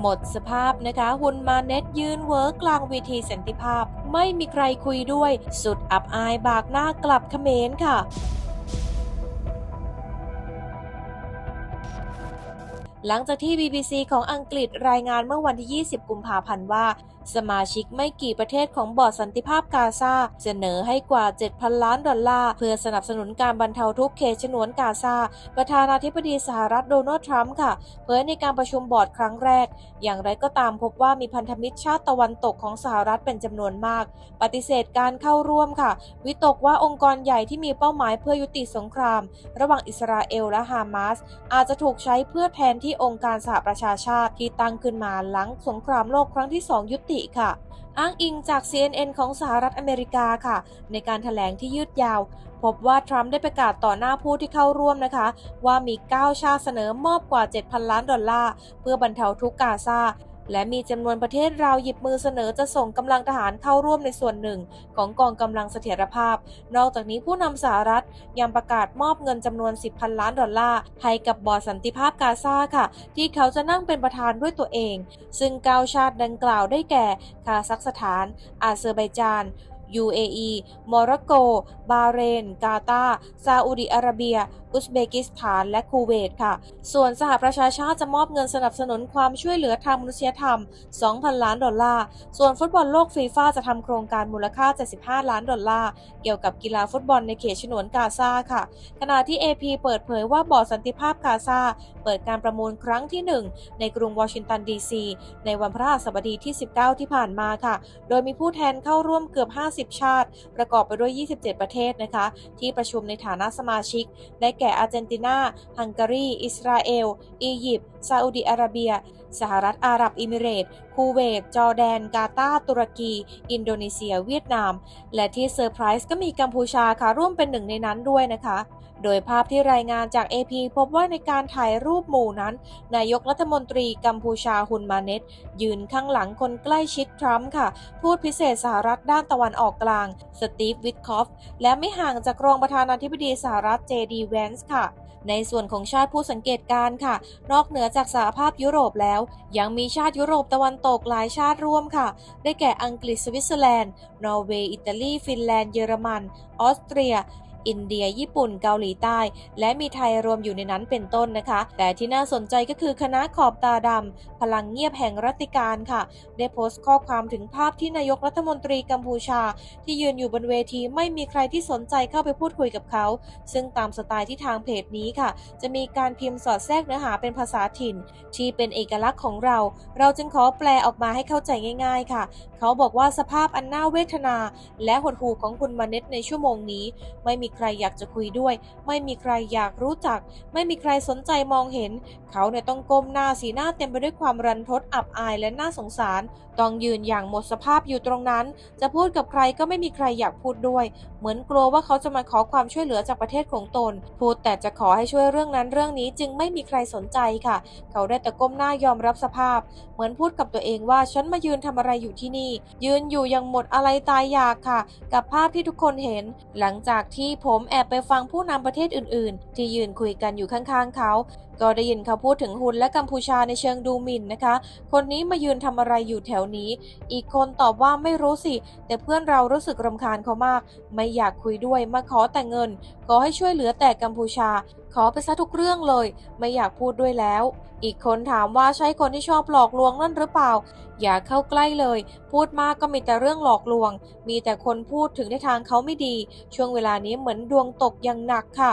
หมดสภาพนะคะ ฮุนมาเน็ตยืนเวิร์กกลางเวทีสันติภาพ ไม่มีใครคุยด้วย สุดอับอายบากหน้ากลับเขมรค่ะ หลังจากที่ BBC ของอังกฤษรายงานเมื่อวันที่ 20 กุมภาพันธ์ว่า สมาชิกไม่กี่ประเทศของบอร์ดสันติภาพกาซาเสนอให้กว่า 7,000 ล้านดอลลาร์ เพื่อสนับสนุนการบรรเทาทุกข์เขตฉนวนกาซาประธานาธิบดีสหรัฐโดนัลด์ทรัมป์ค่ะ เผยในการประชุมบอร์ดครั้งแรก อย่างไรก็ตามพบว่ามีพันธมิตรชาติตะวันตกของสหรัฐเป็นจำนวนมาก ปฏิเสธการเข้าร่วมค่ะ วิตกว่าองค์กรใหญ่ที่มีเป้าหมายเพื่อยุติสงคราม ระหว่างอิสราเอลและฮามาสอาจจะถูกใช้เพื่อแทนที่องค์การสหประชาชาติที่ตั้งขึ้นมาหลังสงครามโลกครั้งที่ 2 ยุติค่ะ อ้างอิงจาก CNN ของสหรัฐอเมริกาค่ะ ในการถแถลงที่ยืดยาว พบว่าทรัมป์ได้ประกาศต่อหน้าผู้ที่เข้าร่วมนะคะ ว่ามี 9 ชาติเสนอมอบกว่า 7,000 ล้านดอลลาร์เพื่อบรรเทาทุกข์กาซา และมีจำนวนประเทศราวหยิบมือเสนอจะส่งกำลังทหารเข้าร่วมในส่วนหนึ่ง ของกองกำลังเสถียรภาพ นอกจากนี้ผู้นำสหรัฐยังประกาศมอบเงินจำนวน 10,000ล้านดอลลาร์ให้กับบอร์ดสันติภาพกาซาค่ะ ที่เขาจะนั่งเป็นประธานด้วยตัวเอง ซึ่งเก้าชาติดังกล่าวได้แก่คาซัคสถาน อาเซอร์ไบจาน UAE โมร็อกโก บาเรน กาตาซาอุดิอาระเบีย อุซเบกิสถาน และคูเวตค่ะ ส่วนสหประชาชาติจะมอบเงินสนับสนุนความช่วยเหลือทางมนุษยธรรม 2,000 ล้านดอลลาร์ ส่วนฟุตบอลโลกฟีฟ่าจะทำโครงการมูลค่า 75 ล้านดอลลาร์ เกี่ยวกับกีฬาฟุตบอลในเขตฉนวนกาซาค่ะ ขณะที่ AP เปิดเผยว่าบอร์ดสันติภาพกาซาเปิดการประมูลครั้งที่ 1 ในกรุงวอชิงตันดีซีในวันพฤหัสบดีที่ 19 ที่ผ่านมาค่ะ โดยมีผู้แทนเข้าร่วมเกือบ 50ชาติ ประกอบไปด้วย 27 ประเทศนะคะ ที่ประชุมในฐานะสมาชิก ได้แก่อาร์เจนตินา ฮังการี อิสราเอล อียิปต์ ซาอุดิอาระเบีย สหรัฐอาหรับอิมิเรตส์คูเวต จอร์แดน กาตาร์ ตุรกี อินโดนีเซีย เวียดนาม และที่เซอร์ไพรส์ก็มีกัมพูชาค่ะร่วมเป็นหนึ่งในนั้นด้วยนะคะ โดยภาพที่รายงานจาก AP พบว่าในการถ่ายรูปหมู่นั้น นายกรัฐมนตรีกัมพูชาฮุนมาเนตยืนข้างหลังคนใกล้ชิดทรัมป์ค่ะทูตพิเศษสหรัฐด้านตะวันออกกลาง สตีฟ วิทคอฟ และไม่ห่างจากรองประธานาธิบดีสหรัฐเจดีแวนส์ค่ะ ในส่วนของชาติผู้สังเกตการ์ค่ะ นอกเหนือจากสหภาพยุโรปแล้ว ยังมีชาติยุโรปตะวันตกหลายชาติร่วมค่ะ ได้แก่อังกฤษสวิตเซอร์แลนด์ นอร์เวย์ อิตาลี ฟินแลนด์ เยอรมัน ออสเตรีย อินเดีย ญี่ปุ่น เกาหลีใต้ และมีไทยรวมอยู่ในนั้นเป็นต้นนะคะ แต่ที่น่าสนใจก็คือคณะขอบตาดำพลังเงียบแห่งรัตติการค่ะ ได้โพสต์ข้อความถึงภาพที่นายกรัฐมนตรีกัมพูชา ที่ยืนอยู่บนเวทีไม่มีใครที่สนใจเข้าไปพูดคุยกับเขา ซึ่งตามสไตล์ที่ทางเพจนี้ค่ะ จะมีการพิมพ์สอดแทรกเนื้อหาเป็นภาษาถิ่น ที่เป็นเอกลักษณ์ของเรา เราจึงขอแปลออกมาให้เข้าใจง่าย ๆ ค่ะ เขาบอกว่าสภาพอันน่าเวทนา และหดหู่ของคุณมาเน็ตในชั่วโมงนี้ ไม่มีใครอยากจะคุยด้วย ไม่มีใครอยากรู้จัก ไม่มีใครสนใจมองเห็น เขาเนี่ยต้องก้มหน้าสีหน้าเต็มไปด้วยความรันทดอับอายและน่าสงสาร ต้องยืนอย่างหมดสภาพอยู่ตรงนั้น จะพูดกับใครก็ไม่มีใครอยากพูดด้วย เหมือนกลัวว่าเขาจะมาขอความช่วยเหลือจากประเทศของตน พูดแต่จะขอให้ช่วยเรื่องนั้นเรื่องนี้จึงไม่มีใครสนใจค่ะ เขาได้แต่ก้มหน้ายอมรับสภาพ เหมือนพูดกับตัวเองว่าฉันมายืนทำอะไรอยู่ที่นี่ ยืนอยู่อย่างหมดอะไรตายอยากค่ะ กับภาพที่ทุกคนเห็น หลังจากที่ผมแอบไปฟังผู้นำประเทศอื่น ๆ ที่ยืนคุยกันอยู่ข้าง ๆ เขา ก็ได้ยินเขาพูดถึงฮุนและกัมพูชาในเชิงดูหมิ่นนะคะ คนนี้มายืนทำอะไรอยู่แถวนี้ อีกคนตอบว่าไม่รู้สิ แต่เพื่อนเรารู้สึกรำคาญเขามาก ไม่อยากคุยด้วยมาขอแต่เงิน ขอให้ช่วยเหลือแต่กัมพูชา ขอไปซะทุกเรื่องเลย ไม่อยากพูดด้วยแล้ว อีกคนถามว่าใช่คนที่ชอบหลอกลวงนั่นหรือเปล่า อย่าเข้าใกล้เลย พูดมากก็มีแต่เรื่องหลอกลวง มีแต่คนพูดถึงในทางเขาไม่ดี ช่วงเวลานี้เหมือนดวงตกอย่างหนักค่ะ